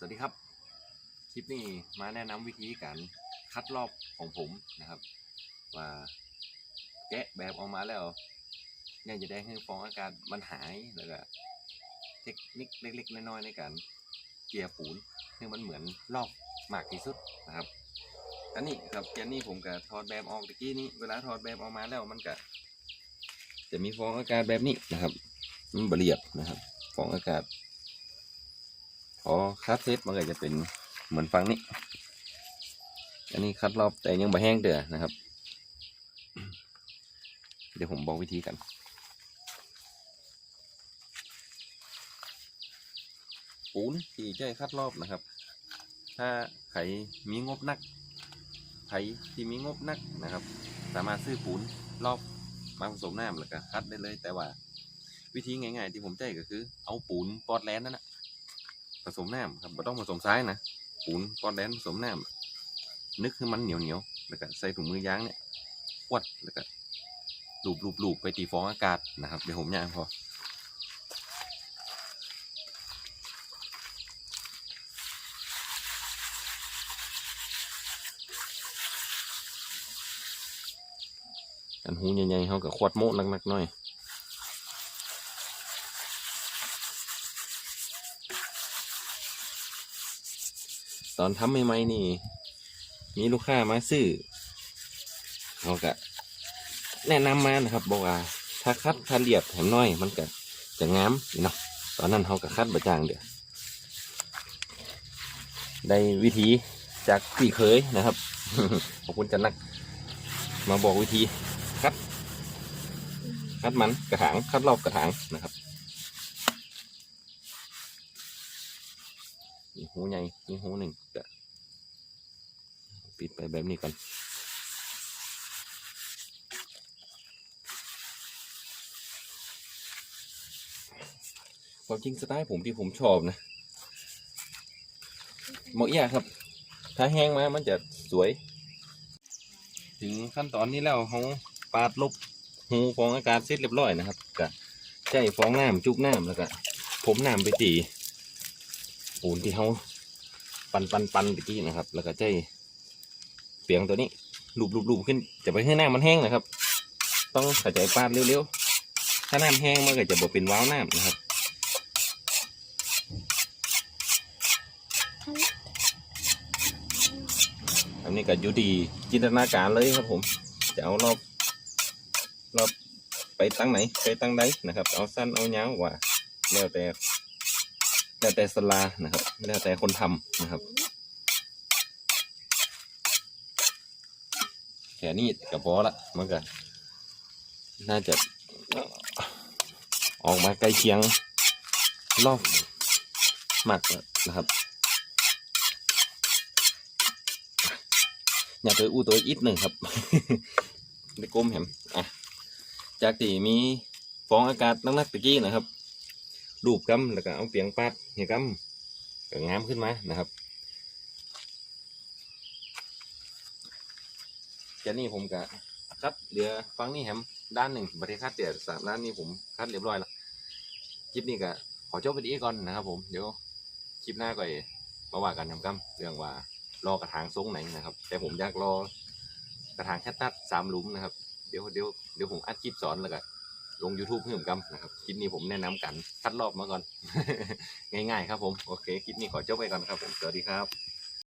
สวัสดีครับ คลิปนี้มาแนะนำวิธีการคัดรอบของผมนะครับ ว่าแกะแบบออกมาแล้วเนี่ยจะได้ให้ฟองอากาศมันหายแล้วก็เทคนิคเล็กๆน้อยๆในการเกียร์ปูนให้มันเหมือนรอบมากที่สุดนะครับอันนี้ครับแกนนี่ผมก็ถอดแบบออกตะกี้นี้เวลาถอดแบบออกมาแล้วมันก็จะมีฟองอากาศแบบนี้นะครับมันบเรียบนะครับ ฟองอากาศ พอคัดเสร็จมันก็จะเป็นเหมือนฟังนี้ อันนี้คัดรอบแต่ยังไม่แห้งเดือนะครับ เดี๋ยวผมบอกวิธีกันปูนที่ใช้คัดรอบนะครับ ถ้าใครมีงบนักใครที่มีงบนักนะครับ สามารถซื้อปูนรอบมาผสมน้ำแล้วก็คัดได้เลย แต่ว่าวิธีง่ายๆที่ผมใช้ก็คือ เอาปูนปอดแลนด์นั่นนะ สมน้ำครับไม่ต้องผสมทรายนะปูนก้อนแดนผสมน้ำนึกให้มันเหนียวเหนียวแล้วก็ใส่ถุงมือยางเนี่ยขวดแล้วก็ลูบลูบลูบไปตีฟองอากาศนะครับเดี๋ยวผมย่างพออันหูใหญ่ๆเขากับขวดโม้หนักๆหน่อย ตอนทำใหม่ๆนี่ มีลูกค้ามาซื้อเขาก็แนะนำมานะครับบอกว่าถ้าคัดถ้าเรียบแถมน้อย มันก็จะงามเนาะตอนนั้นเขาก็คัดประจางเดียวได้วิธีจากพี่เคยนะครับ ขอบคุณจันนัก มาบอกวิธีคัดคัดมันกระถางคัดรอบกระถางนะครับ หูใหญ่มีหูหนึ่งก็ปิดไปแบบนี้ก่อนความจริงสไตล์ผมที่ผมชอบนะหมอกยาครับ ถ้าแห้งมามันจะสวย ถึงขั้นตอนนี้แล้วเขาปาดลบหูฟองอากาศเสร็จเรียบร้อยนะครับก็ใช้ฟองน้ำจุกน้ำแล้วก็ผมน้ำไปตีปูนที่เขา ปันปันปันตะกี้นะครับ แล้วก็ใจเปียงตัวนี้ลูบลูบลูบขึ้น จะไปให้น้ามันแห้งนะครับ ต้องขยายปาดเร็วๆ ถ้าน้ำแห้งมันก็จะบ่เป็นว้าวน้ำนะครับอันนี้ก็อยู่ดีจินตนาการเลยครับผม จะเอารอบรอบไปตั้งไหนไปตั้งใดนะครับ เอาสั้นเอายาวว่าแล้วแต่ แล้วแต่สลานะครับ แล้วแต่คนทำนะครับแค่นี้ก็พอละมันก็น่าจะออกมาใกล้เคียงรอบมากนะครับอยากไปอู้ตัวอีกหนึ่งครับไปก้มแหมอะจากที่มีฟองอากาศนักๆตะกี้นะครับ รูปกำแล้วก็เอาเปียงปาดเหี่ยกำก็งามขึ้นมานะครับแค่นี้ผมก็คัดเหลือฟังนี่แฮมด้านหนึ่งบริคัดเดี๋ยวสามด้านนี้ผมคัดเรียบร้อยแล้วคลิปนี้ก็ขอจบไปดีก่อนนะครับ ผมเดี๋ยวคลิปหน้าก็มาว่ากันทำกำเรื่องว่ารอกระถางทรงไหนนะครับ แต่ผมอยากรอกระถางแค่ตัดสามหลุมนะครับ เดี๋ยวเดี๋ยวเดี๋ยวผมอัดคลิปสอนแล้วก็ ลง YouTube เพิ่มกันนะครับคลิปนี้ผมแนะนำกันคัดรอบมาก่อน ง่ายๆครับผม โอเคคลิปนี้ขอจบไปก่อนครับผมสวัสดีครับ